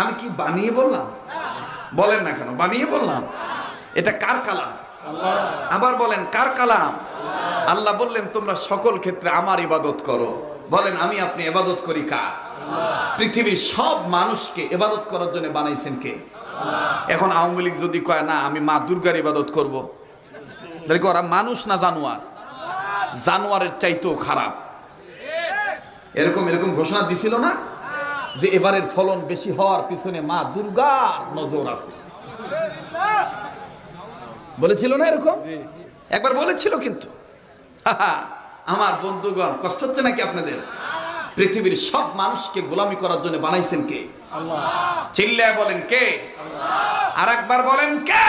আমি কি বানিয়ে বললাম? বলেন না কেন, বানিয়ে বললাম। এটা কার কালাম? আবার বলেন, কার কালাম? আল্লাহ বললেন, তোমরা সকল ক্ষেত্রে আমার ইবাদত করো। বলেন, আমি আপনি এবাদত করি কার? পৃথিবীর সব মানুষকে ইবাদত করার জন্য বানাইছেন কে? এখন আওয়ামী লীগ যদি কয়, না, আমি মা দুর্গার ইবাদত করব, তাহলে ওরা মানুষ না জানোয়ার? জানোয়ারের চাইতেও খারাপ। এরকম এরকম ঘোষণা দিছিল না? যে এবারের ফলন বেশি হওয়ার পিছনে মা দুর্গার নজর আছে। বলেছিল না এরকম? একবার বলেছিল কিন্তু। আমার বন্ধুগণ কষ্ট হচ্ছে নাকি আপনাদের? পৃথিবীর সব মানুষকে গোলামি করার জন্য বানাইছেন কে? চিল্লায় বলেন কে? আর একবার বলেন কে?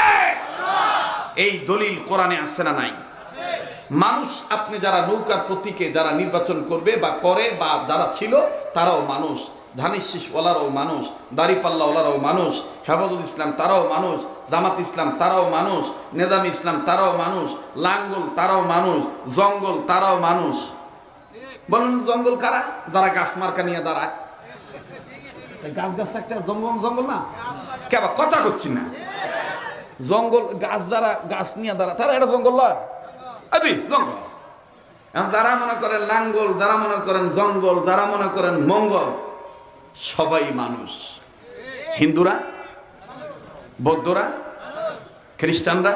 এই দলিল কোরআনে আছে না নাই? মানুষ আপনি যারা নৌকার প্রতীকে যারা নির্বাচন করবে বা করে বা যারা ছিল তারাও মানুষ। ধানের ওলারাও মানুষ, দাড়িপাল্লা ওলারাও মানুষ হেফাজুল ইসলাম তারাও মানুষ, জামাত ইসলাম তারাও মানুষ, নেজাম ইসলাম তারাও মানুষ, লাঙ্গল তারাও মানুষ, জঙ্গল তারাও মানুষ। বলুন, জঙ্গল কারা? যারা গাছ মার্কা নিয়ে দাঁড়ায়। গাছ গাছ একটা জঙ্গল জঙ্গল না? কেবা কথা করছি না। জঙ্গল, গাছ যারা গাছ নিয়ে দাঁড়া তারা এটা জঙ্গল লয় আবি, জঙ্গল। যারা মনে করেন লাঙ্গল, যারা মনে করেন জঙ্গল, যারা মনে করেন মঙ্গল সবাই মানুষ। হিন্দুরা বৌদ্ধরা খ্রিস্টানরা